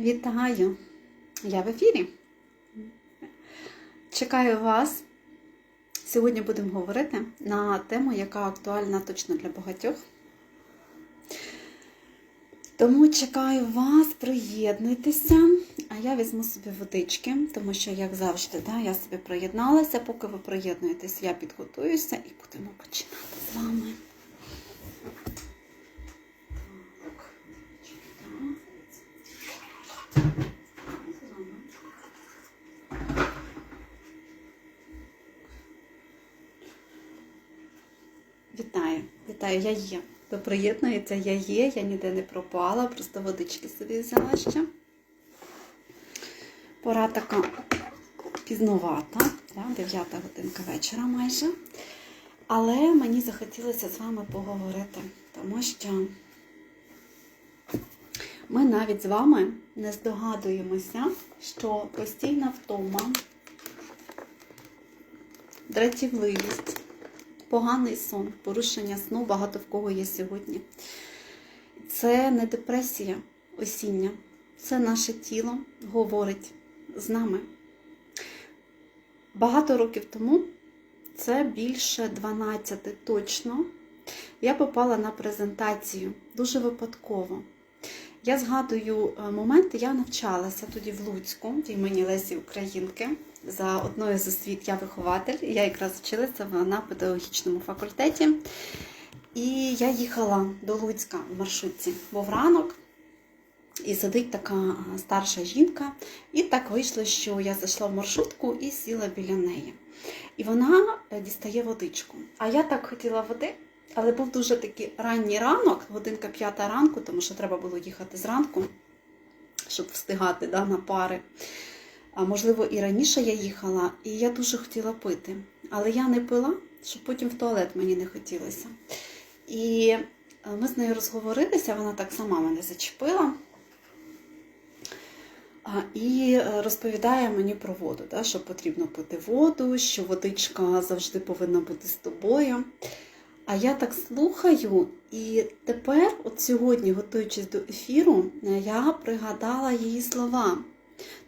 Вітаю! Я в ефірі. Чекаю вас. Сьогодні будемо говорити на тему, яка актуальна точно для багатьох. Тому чекаю вас, приєднуйтеся, а я візьму собі водички, тому що, як завжди, да, я собі приєдналася. Поки ви приєднуєтесь, я підготуюся і будемо починати з вами. Вітаю, вітаю, я є. Ви приєднуєтеся, я є, я ніде не пропала, просто водички собі взяла ще. Пора така пізновата, да, 9 годинка вечора майже. Але мені захотілося з вами поговорити, тому що ми навіть з вами не здогадуємося, що постійна втома, дратівливість, поганий сон, порушення сну багато в кого є сьогодні. Це не депресія осіння, це наше тіло говорить з нами. Багато років тому, це більше 12 точно, я попала на презентацію дуже випадково. Я згадую моменти, я навчалася тоді в Луцьку, в імені Лесі Українки. За одною з освіт я вихователь, я якраз вчилася на педагогічному факультеті. І я їхала до Луцька в маршрутці, був ранок, і сидить така старша жінка. І так вийшло, що я зайшла в маршрутку і сіла біля неї. І вона дістає водичку. А я так хотіла води. Але був дуже такий ранній ранок, годинка п'ята ранку, тому що треба було їхати зранку, щоб встигати да, на пари. А можливо, і раніше я їхала, і я дуже хотіла пити. Але я не пила, щоб потім в туалет мені не хотілося. І ми з нею розговорилися, вона так сама мене зачепила. І розповідає мені про воду, що потрібно пити воду, що водичка завжди повинна бути з тобою. А я так слухаю, і тепер, от сьогодні, готуючись до ефіру, я пригадала її слова.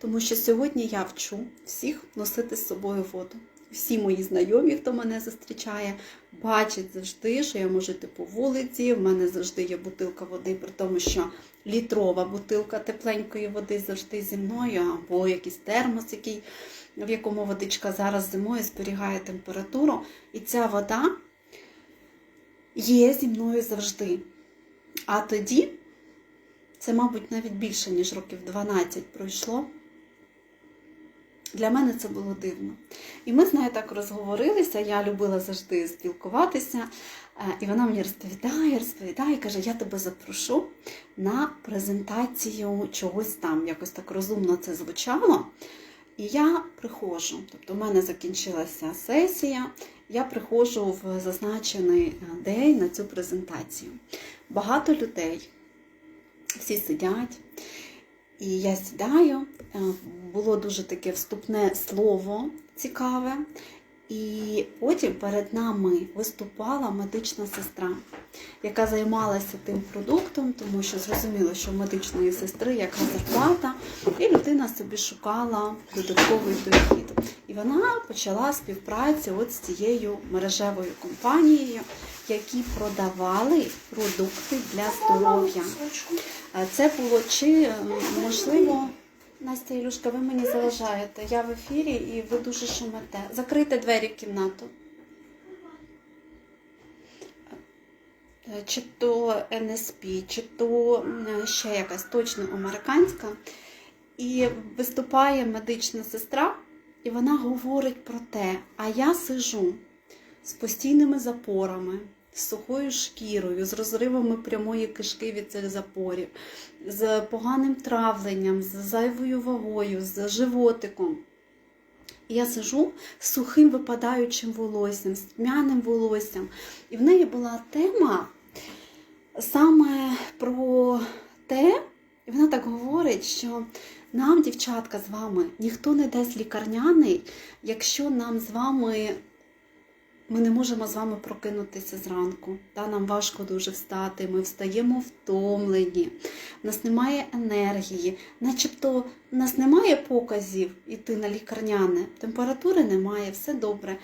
Тому що сьогодні я вчу всіх носити з собою воду. Всі мої знайомі, хто мене зустрічає, бачать завжди, що я можу йти по вулиці, в мене завжди є бутилка води, при тому, що літрова бутилка тепленької води завжди зі мною, або якийсь термос, який, в якому водичка зараз зимою зберігає температуру. І ця вода є зі мною завжди. А тоді, це, мабуть, навіть більше, ніж років 12 пройшло. Для мене це було дивно. І ми з нею так розговорилися, я любила завжди спілкуватися. І вона мені розповідає, розповідає, каже, я тебе запрошу на презентацію чогось там. Якось так розумно це звучало. І я приходжу. Тобто, у мене закінчилася сесія, я приходжу в зазначений день на цю презентацію. Багато людей, всі сидять. І я сідаю, було дуже таке вступне слово цікаве. І потім перед нами виступала медична сестра, яка займалася тим продуктом, тому що зрозуміло, що в медичної сестри яка зарплата, і людина собі шукала додатковий дохід. І вона почала співпрацю от з цією мережевою компанією, які продавали продукти для здоров'я. Це було чи можливо. Настя Ілюшка, ви мені заважаєте. Я в ефірі і ви дуже шумите. Закрийте двері в кімнату. Чи то НСП, чи то ще якась точно американська. І виступає медична сестра, і вона говорить про те, а я сижу з постійними запорами з сухою шкірою, з розривами прямої кишки від цих запорів, з поганим травленням, з зайвою вагою, з животиком. Я сижу з сухим випадаючим волоссям, з тьмяним волоссям. І в неї була тема саме про те, і вона так говорить, що нам, дівчатка, з вами ніхто не дасть лікарняний, якщо нам з вами ми не можемо з вами прокинутися зранку. Та, Нам важко дуже встати, ми встаємо втомлені. в нас немає енергії, начебто в нас немає показів іти на лікарняне, температури немає, все добре.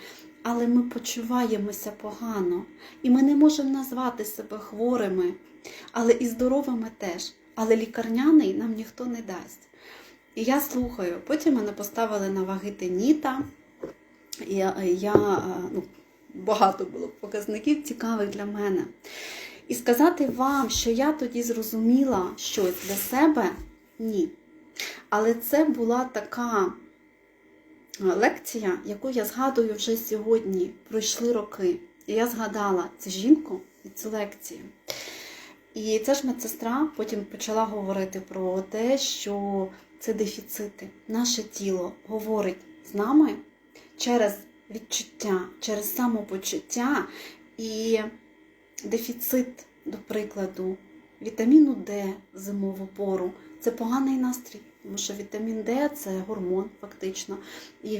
Але ми почуваємося погано, і ми не можемо назвати себе хворими, але і здоровими теж. Але лікарняний нам ніхто не дасть. І я слухаю. Потім мене поставили на ваги теніта. Я, я ну, багато було показників цікавих для мене. І сказати вам, що я тоді зрозуміла щось для себе, ні. Але це була така е, лекція, яку я згадую вже сьогодні. Пройшли роки. І я згадала цю жінку і цю лекцію. І ця ж медсестра потім почала говорити про те, що це дефіцити. Наше тіло говорить з нами через відчуття, через самопочуття і дефіцит, до прикладу, вітаміну Д зимову пору це поганий настрій, тому що вітамін Д це гормон, фактично. І